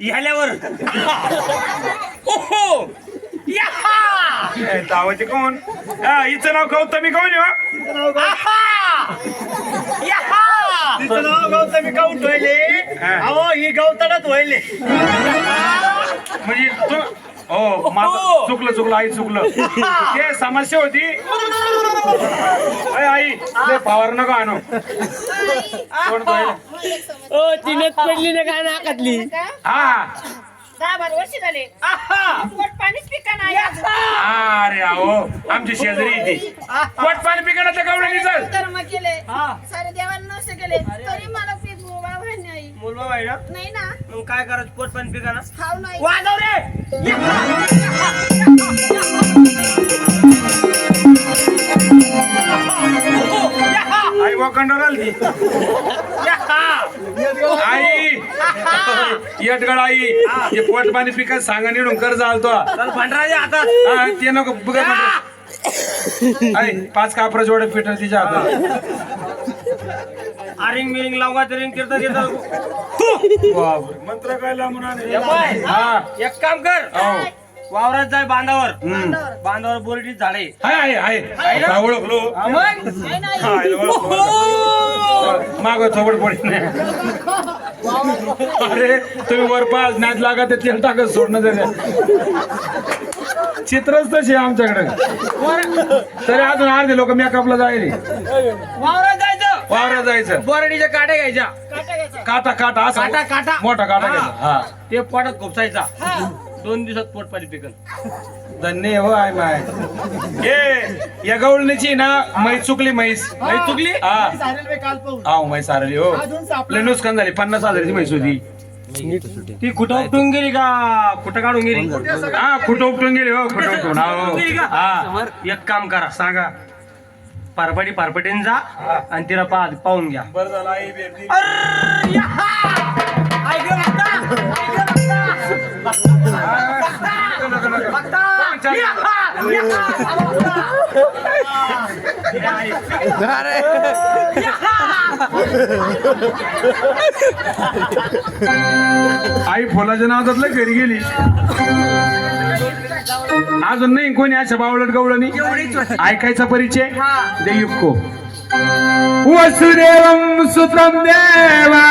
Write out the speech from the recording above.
ह्याल्यावर ओहो याहा ए, धावायचे कोण? हा, हिचं नाव गौतमी कोण आहे हो? तिचं नाव गौतमी काऊन ठेवले हा. अहो ही गवताडात व्हायले. म्हणजे तू हो माझं चुकलं चुकलं आई चुकलं. ते समस्या होती. अय, आई ते पावर नको आणू. कोण? ओ तिनेच पडली ना काय नाकातली? हा. दहा बारा वर्ष झाले. आहा! पोट पाणीच पिका नाही हा, अरे अहो आमची शेजारी येते पोट पाणी पिकणार तर गवळणी चल. कर्म केले. हा. सारे गोवा बाई ना नाही ना. मग काय करायचं? पोट पण पिकाना खाऊ नाही. वाजव रे! आई वाकंडावर आली ती आई. येटगड आई. ते पोट पाणी पिकत सांगा निडून कर्ज आलतो हातात हा, ते नको म्हटलं. आई पाच कापरा जोडे पिठं तिच्या हातात. आरिंग मिरिंग लावगा रिंग किरता येतं. बापरे, मंत्र काय लांबून आले? हा एक काम कर. हो. वावरात जाय बांधावर. बांधावर. बोरडीत झाडे. ओळखलो. हा, मग? हा, पडत नाही अरे तुम्ही वर पाच नाच लागा ते तेल टाकत सोडणं झालं. चित्रच तसे आमच्याकडे. तरी अजून अर्धे लोक मेकअपला जायले. वावरात जायचं वावरात जायचं. बोरडीच्या काट्या घ्यायच्या. काटा काटा असा काटा काटा. मोठा काटा हा. घ्यायचा. हा. ते पोटात खोपसायचा दोन दिवसात पोट पाणी पिकन. धन्य हो आय माय. ए या गवळणीची ना म्हैस चुकली म्हैस. नाही चुकली? हा. हा म्हैस सारली हो. लय नुकसान झाली. पन्नास हजाराची म्हैस होती. ती कुठं उपटून गेली का? कुठं काढून गेली? हा कुठं उपटून गेली हो. कुठं उपटून हा. हो. हा. एक काम करा सांगा. पारपाटी पारपटीने जा आणि तिला पा पाहून घ्या बरं झालं आई भेटली अर्र, याहा! ऐक बघता, ऐक बघता. बघता. याहा! याहा! आई फुलाच्या नावातलं घरी गेली अजून नाही कोणी अशा बावळट गवळणी? ऐकायचा परिचय? देयुक्को वसुदेवम सुतम देवा